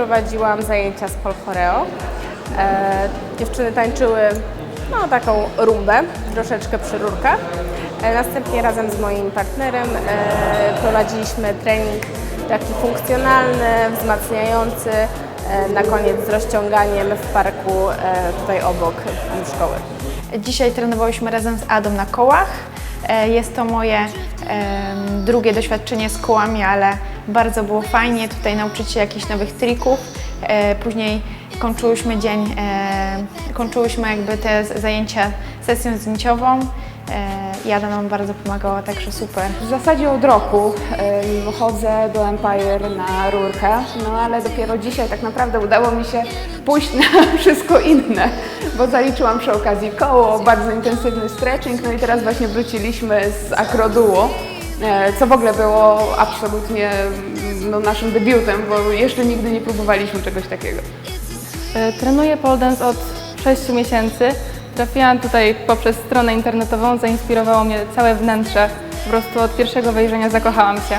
prowadziłam zajęcia z pol choreo. E, dziewczyny tańczyły no, taką rumbę, troszeczkę przy rurkach. E, następnie razem z moim partnerem e, prowadziliśmy trening taki funkcjonalny, wzmacniający, e, na koniec z rozciąganiem w parku e, tutaj obok szkoły. Dzisiaj trenowałyśmy razem z Adą na kołach. E, Jest to moje drugie doświadczenie z kołami, ale bardzo było fajnie tutaj nauczyć się jakichś nowych trików. E, Później kończyłyśmy dzień, e, kończyłyśmy jakby te zajęcia sesją zdjęciową. E, i Ada nam bardzo pomagała, także super. W zasadzie od roku chodzę do Empire na rurkę, no ale dopiero dzisiaj tak naprawdę udało mi się pójść na wszystko inne, bo zaliczyłam przy okazji koło, bardzo intensywny stretching, no i teraz właśnie wróciliśmy z akroduo, e, co w ogóle było absolutnie mm, no, naszym debiutem, bo jeszcze nigdy nie próbowaliśmy czegoś takiego. E, Trenuję pole dance od 6 miesięcy. Trafiłam tutaj poprzez stronę internetową, zainspirowało mnie całe wnętrze. Po prostu od pierwszego wejrzenia zakochałam się.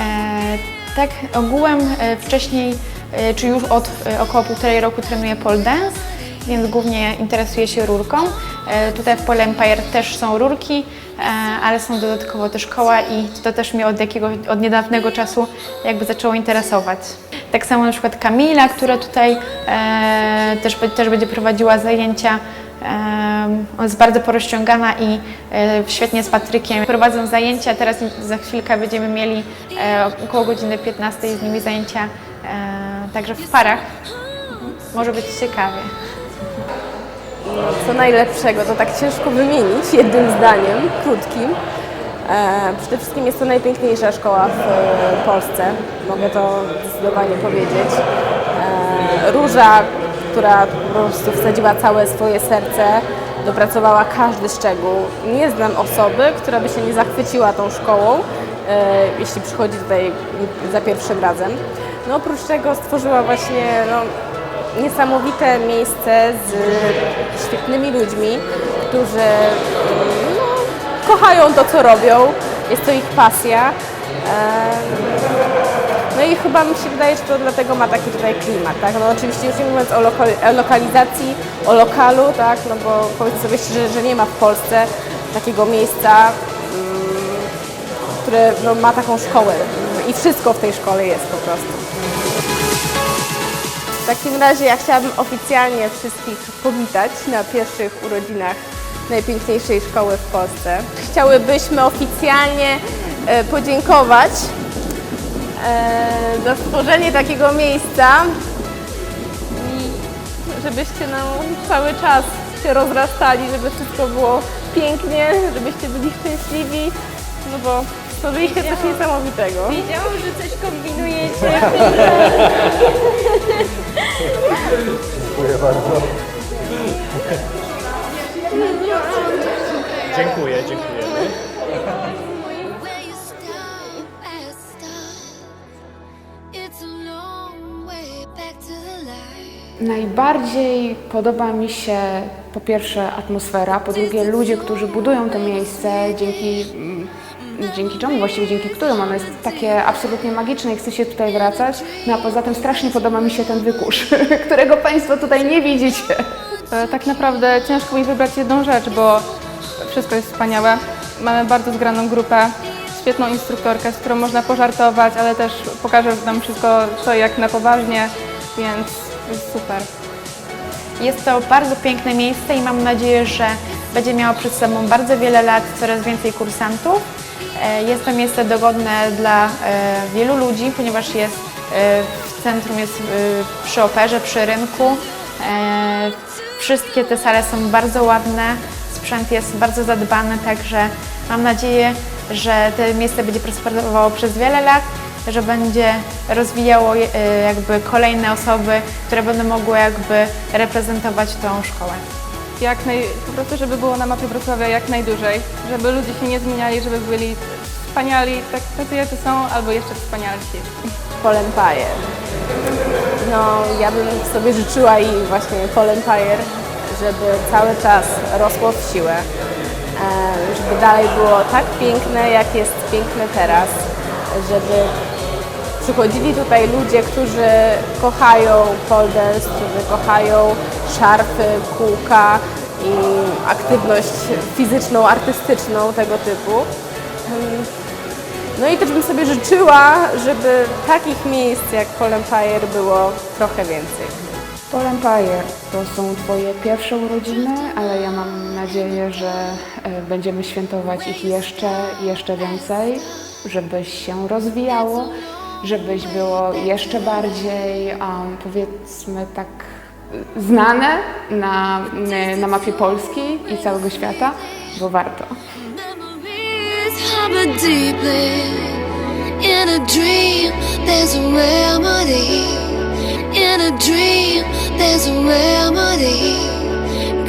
E, tak, ogółem e, wcześniej, e, czy już od e, około półtorej roku trenuję pole dance, więc głównie interesuję się rurką. E, tutaj w Pole Empire też są rurki, e, ale są dodatkowo też koła i to też mnie od, jakiego, od niedawnego czasu jakby zaczęło interesować. Tak samo na przykład Kamila, która tutaj e, też, też będzie prowadziła zajęcia Em, jest bardzo porozciągana i świetnie z Patrykiem prowadzą zajęcia. Teraz za chwilkę będziemy mieli około godziny 15 z nimi zajęcia, także w parach. Może być ciekawie. Co najlepszego, to tak ciężko wymienić jednym zdaniem, krótkim. E, przede wszystkim jest to najpiękniejsza szkoła w e, Polsce, mogę to zdecydowanie powiedzieć. E, Róża, która po prostu wsadziła całe swoje serce, dopracowała każdy szczegół. Nie znam osoby, która by się nie zachwyciła tą szkołą, jeśli przychodzi tutaj za pierwszym razem. No oprócz tego stworzyła właśnie no, niesamowite miejsce z świetnymi ludźmi, którzy no, kochają to, co robią. Jest to ich pasja. No i chyba mi się wydaje, że to dlatego ma taki tutaj klimat, tak? No oczywiście już nie mówiąc o lokalizacji, o lokalu, tak? No bo powiedzmy sobie szczerze, że nie ma w Polsce takiego miejsca, mm, które no, ma taką szkołę i wszystko w tej szkole jest po prostu. W takim razie ja chciałabym oficjalnie wszystkich powitać na pierwszych urodzinach najpiękniejszej szkoły w Polsce. Chciałybyśmy oficjalnie e, podziękować e, za stworzenie takiego miejsca i żebyście nam cały czas się rozrastali, żeby wszystko było pięknie, żebyście byli szczęśliwi, no bo stworzyliście coś niesamowitego. Wiedziałam, że coś kombinujecie. Dziękuję, to the light. Najbardziej podoba mi się po pierwsze atmosfera, po drugie ludzie, którzy budują to miejsce, dzięki, dzięki czemu właściwie, dzięki którym ono jest takie absolutnie magiczne i chce się tutaj wracać. No a poza tym strasznie podoba mi się ten wykurz, którego Państwo tutaj nie widzicie. E, Tak naprawdę ciężko mi wybrać jedną rzecz, bo wszystko jest wspaniałe. Mamy bardzo zgraną grupę, świetną instruktorkę, z którą można pożartować, ale też pokaże nam wszystko, co jak na poważnie, więc jest super. Jest to bardzo piękne miejsce i mam nadzieję, że będzie miało przed sobą bardzo wiele lat, coraz więcej kursantów. E, Jest to miejsce dogodne dla e, wielu ludzi, ponieważ jest e, w centrum, jest przy operze, przy rynku. Wszystkie te sale są bardzo ładne, sprzęt jest bardzo zadbany, także mam nadzieję, że to miejsce będzie prosperowało przez wiele lat, że będzie rozwijało jakby kolejne osoby, które będą mogły jakby reprezentować tą szkołę. Jak naj, po prostu, żeby było na mapie Wrocławia jak najdłużej, żeby ludzie się nie zmieniali, żeby byli wspaniali, tak tacy jacy są, albo jeszcze wspanialsi. Empire. No, ja bym sobie życzyła i właśnie Empire, żeby cały czas rosło w siłę, e, żeby dalej było tak piękne, jak jest piękne teraz, żeby przychodzili tutaj ludzie, którzy kochają pole którzy kochają szarfy, kółka i aktywność fizyczną, artystyczną tego typu. No i też bym sobie życzyła, żeby takich miejsc jak Pole Empire było trochę więcej. Paul Empire to są Twoje pierwsze urodziny, ale ja mam nadzieję, że e, będziemy świętować ich jeszcze, jeszcze więcej, żebyś się rozwijało, żebyś było jeszcze bardziej, um, powiedzmy tak, e, znane na, na mapie Polski i całego świata, bo warto.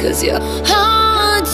Cause your heart